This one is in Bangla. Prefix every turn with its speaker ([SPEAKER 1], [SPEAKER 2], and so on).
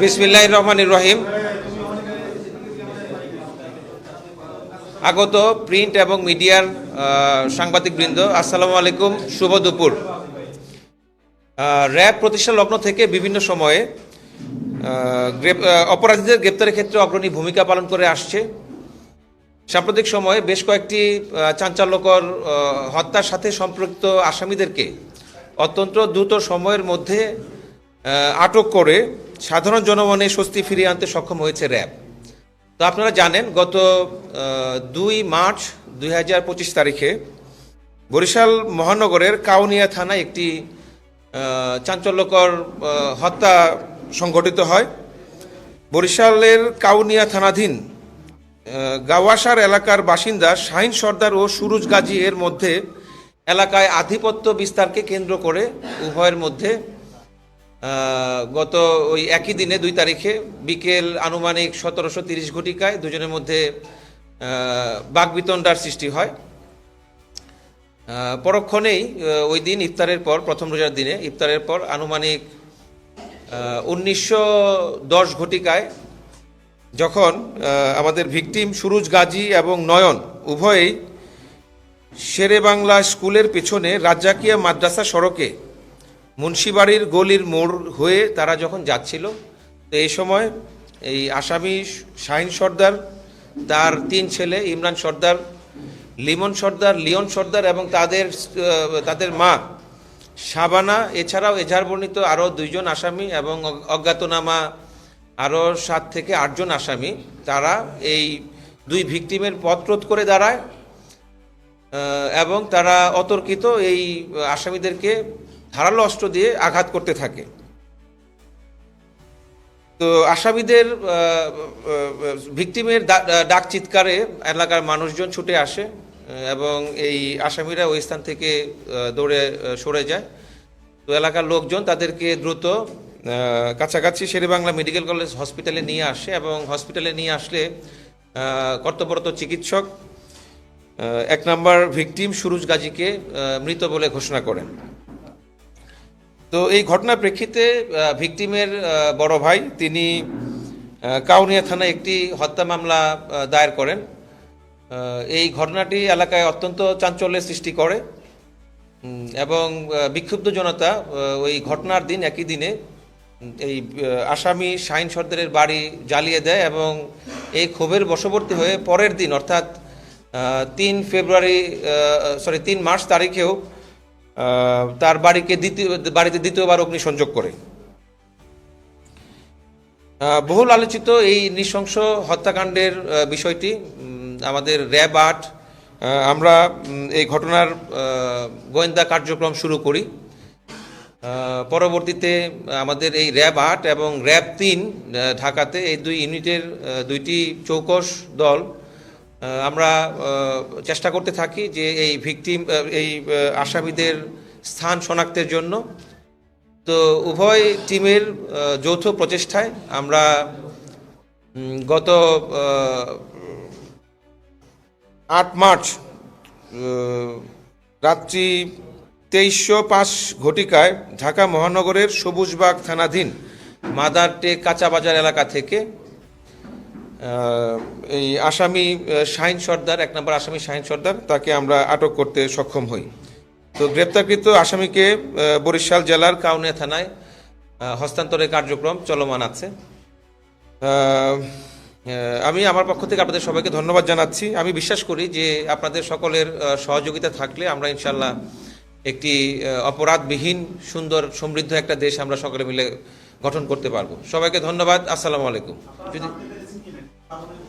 [SPEAKER 1] বিসমিল্লাহ রহমান রহিম। আগত প্রিন্ট এবং মিডিয়ার সাংবাদিকবৃন্দ, আসসালামু আলাইকুম, শুভ দুপুর। র্যাব প্রতিষ্ঠা লগ্ন থেকে বিভিন্ন সময়ে অপরাধীদের গ্রেপ্তারের ক্ষেত্রে অগ্রণী ভূমিকা পালন করে আসছে। সাম্প্রতিক সময়ে বেশ কয়েকটি চাঞ্চল্যকর হত্যার সাথে সম্পৃক্ত আসামিদেরকে অত্যন্ত দ্রুত সময়ের মধ্যে আটক করে সাধারণ জনমনে স্বস্তি ফিরিয়ে আনতে সক্ষম হয়েছে র্যাব। তো আপনারা জানেন, গত দুই মার্চ দুই হাজার পঁচিশ তারিখে বরিশাল মহানগরের কাউনিয়া থানায় একটি চাঞ্চল্যকর হত্যা সংঘটিত হয়। বরিশালের কাউনিয়া থানাধীন গাওয়াসার এলাকার বাসিন্দা শাহিন সর্দার ও সুরুজ গাজী এর মধ্যে এলাকায় আধিপত্য বিস্তারকে কেন্দ্র করে উভয়ের মধ্যে গত ওই একই দিনে দুই তারিখে বিকেল আনুমানিক সতেরোশো তিরিশ ঘটিকায় দুজনের মধ্যে আহ, বাগবিতণ্ডার সৃষ্টি হয়। পরক্ষণেই ওই দিন ইফতারের পর প্রথম রোজার দিনে ইফতারের পর আনুমানিক উনিশশো দশ ঘটিকায় যখন আমাদের ভিকটিম সুরুজ গাজী এবং নয়ন উভয়েই শেরে বাংলা স্কুলের পেছনে রাজ্জাকিয়া মাদ্রাসা সড়কে মুন্সিবাড়ির গলির মোড় হয়ে তারা যখন যাচ্ছিল, তো এই সময় এই আসামি শাহিন সর্দার, তার তিন ছেলে ইমরান সর্দার, লিমন সর্দার, লিওন সর্দার এবং তাদের তাদের মা শাবানা, এছাড়াও এজাহার বর্ণিত আরও দুইজন আসামি এবং অজ্ঞাতনামা আরও সাত থেকে আটজন আসামি, তারা এই দুই ভিকটিমের পথ রোধ করে দাঁড়ায় এবং তারা অতর্কিত এই আসামিদেরকে ধারালো অস্ত্র দিয়ে আঘাত করতে থাকে। তো আসামিদের ভিকটিমের ডাক চিৎকারে এলাকার মানুষজন ছুটে আসে এবং এই আসামিরা ওই স্থান থেকে দৌড়ে সরে যায়। তো এলাকার লোকজন তাদেরকে দ্রুত কাছাকাছি শেরেবাংলা মেডিকেল কলেজ হসপিটালে নিয়ে আসে এবং হসপিটালে নিয়ে আসলে কর্তব্যরত চিকিৎসক এক নম্বর ভিকটিম সুরুজ গাজীকে মৃত বলে ঘোষণা করেন। তো এই ঘটনার প্রেক্ষিতে ভিকটিমের বড় ভাই তিনি কাউনিয়া থানায় একটি হত্যা মামলা দায়ের করেন। এই ঘটনাটি এলাকায় অত্যন্ত চাঞ্চল্যের সৃষ্টি করে। এবং বিক্ষুব্ধ জনতা ওই ঘটনার দিন, একই দিনে এই আসামি শাহিন সর্দারের বাড়ি জ্বালিয়ে দেয় এবং এই ক্ষোভের বশবর্তী হয়ে পরের দিন, অর্থাৎ তিন ফেব্রুয়ারি সরি তিন মার্চ তারিখেও তার বাড়িকে দ্বিতীয়, বাড়িতে দ্বিতীয়বার অগ্নিসংযোগ করে। বহুল আলোচিত এই নৃশংস হত্যাকাণ্ডের বিষয়টি আমাদের র্যাব আট আমরা এই ঘটনার গোয়েন্দা কার্যক্রম শুরু করি। পরবর্তীতে আমাদের এই র্যাব আট এবং র্যাব তিন ঢাকাতে এই দুই ইউনিটের দুইটি চৌকস দল আমরা চেষ্টা করতে থাকি যে এই ভিকটিম এই আসামিদের স্থান শনাক্তের জন্য। তো উভয় টিমের যৌথ প্রচেষ্টায় আমরা গত আট মার্চ রাত্রি তেইশশো পাঁচ ঘটিকায় ঢাকা মহানগরের সবুজবাগ থানাধীন মাদারটে কাঁচাবাজার এলাকা থেকে এই আসামি শাহিন সর্দার, এক নম্বর আসামি শাহিন সর্দার, তাকে আমরা আটক করতে সক্ষম হই। তো গ্রেপ্তারকৃত আসামিকে বরিশাল জেলার কাউনিয়া থানায় হস্তান্তরের কার্যক্রম চলমান আছে। আমি আমার পক্ষ থেকে আপনাদের সবাইকে ধন্যবাদ জানাচ্ছি। আমি বিশ্বাস করি যে আপনাদের সকলের সহযোগিতা থাকলে আমরা ইনশাল্লাহ একটি অপরাধবিহীন, সুন্দর, সমৃদ্ধ একটা দেশ আমরা সকলে মিলে গঠন করতে পারব। সবাইকে ধন্যবাদ। আসসালামু আলাইকুম। যদি তাহলে